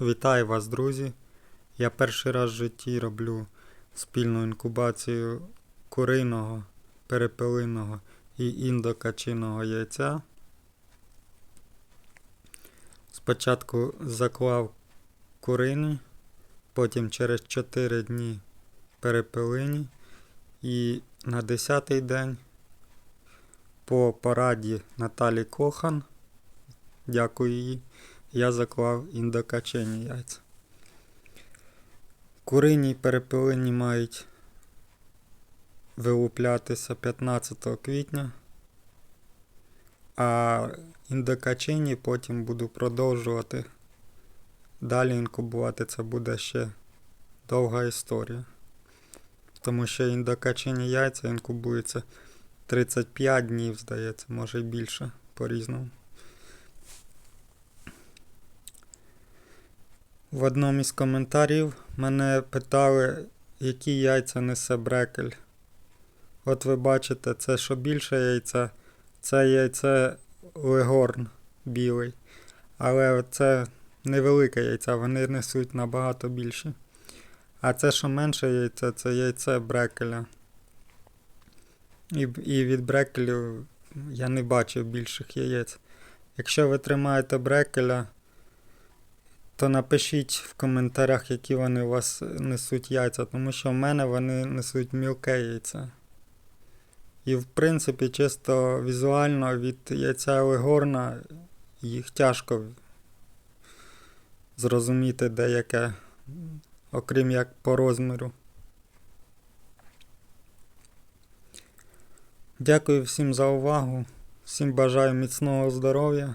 Вітаю вас, друзі! Я перший раз в житті роблю спільну інкубацію куриного, перепелиного і індокачиного яйця. Спочатку заклав курині, потім через 4 дні перепелині і на 10-й день по пораді Наталі Кохан, дякую їй, я заклав індокачені яйця. Курині й перепелині мають вилуплятися 15 квітня, а індокачені потім буду продовжувати. Далі інкубувати це буде ще довга історія. Тому що індокачені яйця інкубуються 35 днів, здається, може й більше по-різному. В одному із коментарів мене питали, які яйця несе брекель. От ви бачите, це що більше яйця, це яйце легорн білий. Але це невелике яйця, вони несуть набагато більше. А це, що менше яйце, це яйце брекеля. І, і від брекелю я не бачив більших яєць. Якщо ви тримаєте брекеля, то напишіть в коментарях, які вони у вас несуть яйця, тому що в мене вони несуть мілке яйце. І в принципі, чисто візуально від яйця легорна їх тяжко зрозуміти деяке, окрім як по розміру. Дякую всім за увагу. Всім бажаю міцного здоров'я